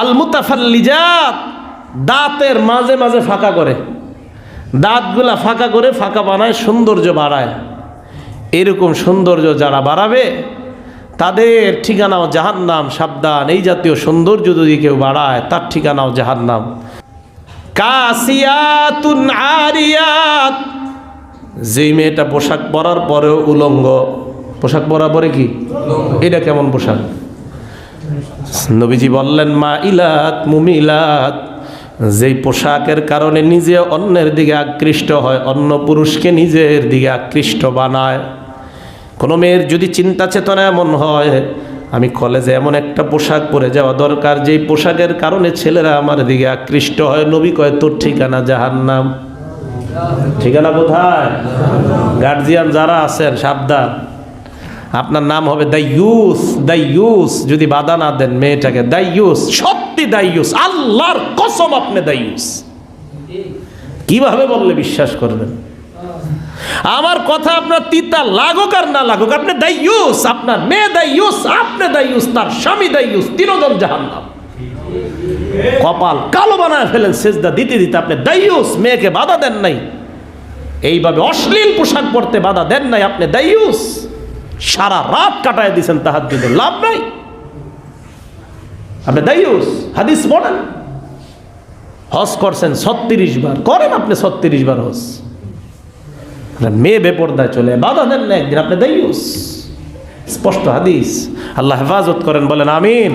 আল মুতাফাল্লিজাত দাঁতের মাঝে মাঝে ফাঁকা করে। দাঁতগুলা ফাঁকা করে ফাঁকা বানায়, সৌন্দর্য বাড়ায়। এরকম সৌন্দর্য যারা বাড়াবে, তাদের ঠিকানাও জাহান্নাম, সাবধান। এই জাতীয় সৌন্দর্য যদি কেউ বাড়ায়, তার ঠিকানাও জাহান্নাম। কাসিয়াতুন আরিয়াত। যেই মেয়েটা পোশাক পরার পরেও উলঙ্গ। পোশাক পরার পরে কি? এটা কেমন পোশাক? নবীজি বললেন, মা ইলাত মুমিলাত। যেই পোশাকের কারণে নিজে অন্যের দিকে আকৃষ্ট হয়, অন্য পুরুষকে নিজের দিকে আকৃষ্ট বানায়। কোনো মেয়ের যদি চিন্তা চেতনা এমন হয়, আমি কলেজে এমন একটা পোশাক পরে যাওয়া দরকার, যেই পোশাকের কারণে ছেলেরা আমার দিকে আকৃষ্ট হয়। নবী কয়, তোর ঠিকানা জাহান্নাম। ঠিকানা কোথায়? গার্জিয়ান যারা আছেন, সাবধান। আপনার নাম হবে দাইয়ুস দাইয়ুস। যদি বাধা না দেন মেয়েটাকে, দাইয়ুস, সত্যি দাইয়ুস, আল্লাহর কসম আপনি দাইয়ুস। কীভাবে বললে বিশ্বাস করবেন? আমার কথা আপনার তিতা লাগুক আর না লাগুক, আপনি দাইয়ুস, আপনার মেয়ে দাইয়ুস, আপনি দাইয়ুস, তার স্বামী দাইয়ুস, তিনজন জাহান্নাম। কপাল কালো বানায় ফেলেন, সেজদা দিতে দিতে আপনি দাইয়ুস, মেয়েকে বাধা দেন নাই। এইভাবে অশ্লীল পোশাক পরতে বাধা দেন নাই, আপনি দাইয়ুস। সারা রাত কাটায় দিয়েছেন জন্য লাভ নাই। আপনি দায়ুস, হাদিস বলেন হস করছেন ছত্রিশ বার। করেন আপনি ছত্রিশ বার আপনার মেয়ে বেপর্দায় চলে, বাধা দেন না একদিন আপনি দায়ুস। স্পষ্ট হাদিস। আল্লাহ হেফাজত করেন, বলেন আমিন।